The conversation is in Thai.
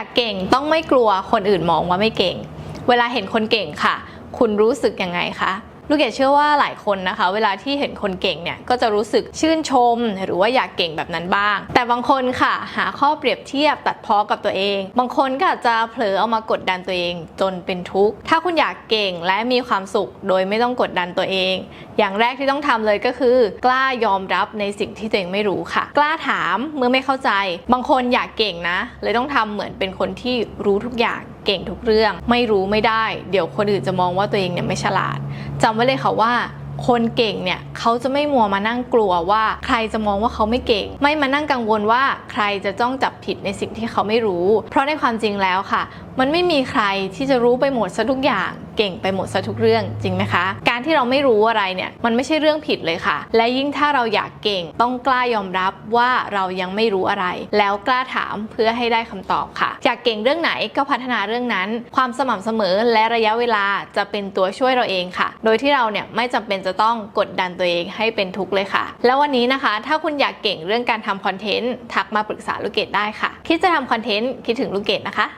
ากเก่งต้องไม่กลัวคนอื่นมองว่าไม่เก่ง เวลาเห็นคนเก่งค่ะ คุณรู้สึกยังไงคะ ลูกเกดเชื่อว่าหลายคนนะคะ เวลาที่เห็นคนเก่งเนี่ยก็จะรู้สึกชื่นชม หรือว่าอยากเก่งแบบนั้นบ้าง แต่บางคนค่ะ หาข้อเปรียบเทียบตัดพ้อกับตัวเอง บางคนก็อาจจะเผลอเอามากดดันตัวเองจนเป็นทุกข์ถ้าคุณอยากเก่งและมีความสุข โดยไม่ต้องกดดันตัวเอง อย่างแรกที่ต้องทำเลยก็คือ กล้ายอมรับในสิ่งที่ตัวเองไม่รู้ค่ะ กล้าถามเมื่อไม่เข้าใจ บางคนอยากเก่งนะ เลยต้องทำเหมือนเป็นคนที่รู้ทุกอย่าง เก่งทุกเรื่อง ไม่รู้ไม่ได้ เดี๋ยวคนอื่นจะมองว่าตัวเองเนี่ยไม่ฉลาดจำไว้เลยค่ะว่าคนเก่งเนี่ยเขาจะไม่มัวมานั่งกลัวว่าใครจะมองว่าเขาไม่เก่ง ไม่มานั่งกังวลว่าใครจะจ้องจับผิดในสิ่งที่เขาไม่รู้ เพราะในความจริงแล้วค่ะ มันไม่มีใครที่จะรู้ไปหมดซะทุกอย่าง เก่งไปหมดซะทุกเรื่องจริงไหมคะ การที่เราไม่รู้อะไรเนี่ยมันไม่ใช่เรื่องผิดเลยค่ะ และยิ่งถ้าเราอยากเก่งต้องกล้ายอมรับว่าเรายังไม่รู้อะไร แล้วกล้าถามเพื่อให้ได้คำตอบค่ะ อยากเก่งเรื่องไหนก็พัฒนาเรื่องนั้น ความสม่ำเสมอและระยะเวลาจะเป็นตัวช่วยเราเองค่ะ โดยที่เราเนี่ยไม่จำเป็นจะต้องกดดันตัวเองให้เป็นทุกข์เลยค่ะ แล้ววันนี้นะคะ ถ้าคุณอยากเก่งเรื่องการทำคอนเทนต์ทักมาปรึกษาลูกเกดได้ค่ะ คิดจะทำคอนเทนต์คิดถึงลูกเกดนะคะ